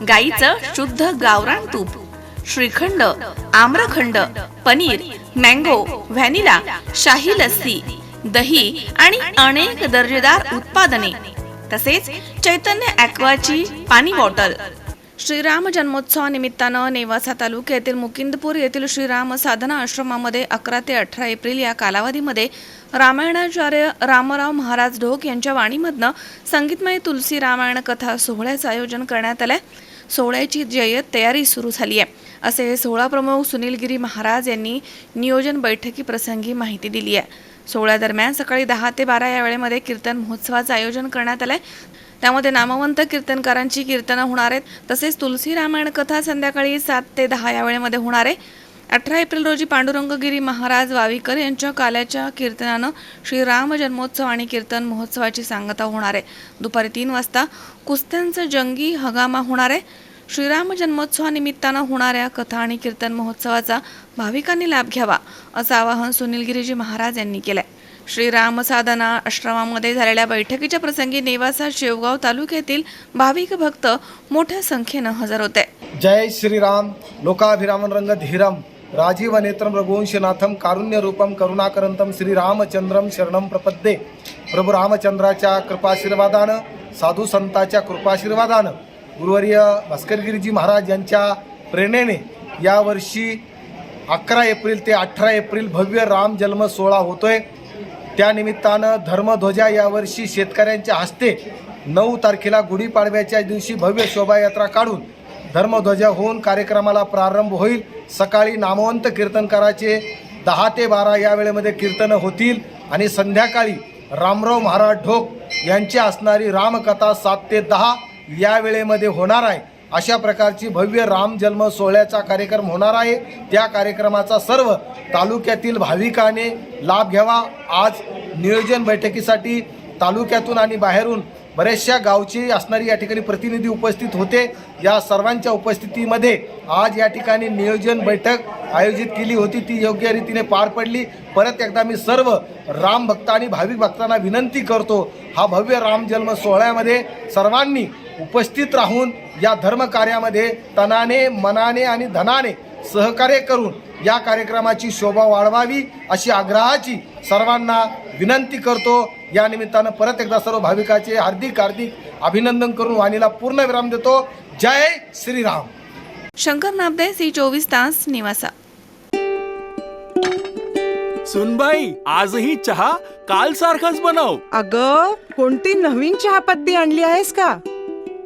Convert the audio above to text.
गाईचं शुद्ध गावरान तूप श्रीखंड आम्रखंड पनीर मँगो व्हॅनिला शाही लस्सी दही आणि अनेक दर्जेदार उत्पादने. तसेच चैतन्य ॲक्वाची पाणी बॉटल. श्रीराम जन्मोत्सवानिमित्तानं नेवासा तालुक्यातील मुकिंदपूर येथील श्रीराम साधना आश्रमामध्ये अकरा ते अठरा एप्रिल या कालावधीमध्ये रामायणाचार्य रामराव महाराज ढोक यांच्या वाणीमधनं संगीतमय तुलसी रामायण कथा सोहळ्याचं आयोजन करण्यात आलं आहे सोहळ्याची जय्यत तयारी सुरू झाली आहे. असे सोहळा प्रमुख सुनीलगिरी महाराज यांनी नियोजन बैठकी प्रसंगी माहिती दिली आहे. सोहळ्यादरम्यान सकाळी दहा ते बारा या वेळेमध्ये कीर्तन महोत्सवाचं आयोजन करण्यात आलं आहे त्यामध्ये नामवंत कीर्तनकारांची कीर्तनं होणार आहेत. तसेच तुलसी रामायण कथा संध्याकाळी सात ते दहा या वेळेमध्ये होणार आहे. अठरा एप्रिल रोजी पांडुरंगगिरी महाराज वावीकर यांच्या काल्याच्या कीर्तनानं श्रीराम जन्मोत्सव आणि कीर्तन महोत्सवाची सांगता होणार आहे. दुपारी तीन वाजता कुस्त्यांचं जंगी हगामा होणार आहे. श्रीराम जन्मोत्सवानिमित्तानं होणाऱ्या कथा आणि कीर्तन महोत्सवाचा भाविकांनी लाभ घ्यावा असं आवाहन सुनील गिरीजी महाराज यांनी केलंय. श्रीराम साधना आश्रमामध्ये झालेल्या बैठकीच्या प्रसंगी नेवासा शेवगाव तालुक्यातील भाविक भक्त मोठ्या संख्येनं हजर होते. जय श्रीराम लोकाभिरामन रंग धीरम राजीव नेत्रम रघुवंशनाथम कारुण्य रूपम करुणाकरंतम श्रीरामचंद्रम शरणम प्रपद्ये. प्रभू रामचंद्राच्या कृपाशीर्वादानं साधू संताच्या कृपाशीर्वादानं गुरुवर्य भास्करगिरीजी महाराज यांच्या प्रेरणेने यावर्षी अकरा एप्रिल ते अठरा एप्रिल भव्य राम जन्म सोहळा होतोय. त्यानिमित्तानं धर्मध्वजा यावर्षी शेतकऱ्यांच्या हस्ते नऊ तारखेला गुढीपाडव्याच्या दिवशी भव्य शोभायात्रा काढून धर्मध्वजा होऊन कार्यक्रमाला प्रारंभ होईल. सकाळी नामवंत कीर्तनकाराचे दहा ते बारा या वेळेमध्ये कीर्तनं होतील आणि संध्याकाळी रामराव महाराज ढोक यांची असणारी रामकथा सात ते दहा या वेळेमध्ये होणार आहे. अशा प्रकारची भव्य राम जन्म सोहळ्याचा कार्यक्रम होणार आहे. त्या कार्यक्रमाचा सर्व तालुक्यातील भाविकाने लाभ घ्यावा. आज नियोजन बैठकीसाठी तालुक्यातून आणि बाहेरून बऱ्याचशा गावची असणारी या ठिकाणी प्रतिनिधी उपस्थित होते. या सर्वांच्या उपस्थितीमध्ये आज या ठिकाणी नियोजन बैठक आयोजित केली होती. ती योग्य रीतीने पार पडली. परत एकदा मी सर्व राम भक्त आणि भाविक भक्तांना विनंती करतो. हा भव्य राम जन्म सोहळ्यामध्ये सर्वांनी उपस्थित राहून या धर्मकार्यामध्ये तनाने मनाने आणि धनाने सहकार्य करून या कार्यक्रमाची शोभा वाढवावी अशी आग्रहाची सर्वांना विनंती करतो. या निमित्तानं परत एकदा सर्व भाविकाचे हार्दिक हार्दिक अभिनंदन करून वाणीला पूर्ण विराम देतो. जय श्रीराम. शंकर नामदे सी चोवीस तास निवासा. सुनबाई आजही चहा काल सारखाच बनव. अग कोणती नवीन चहापत्ती आणली आहेस का?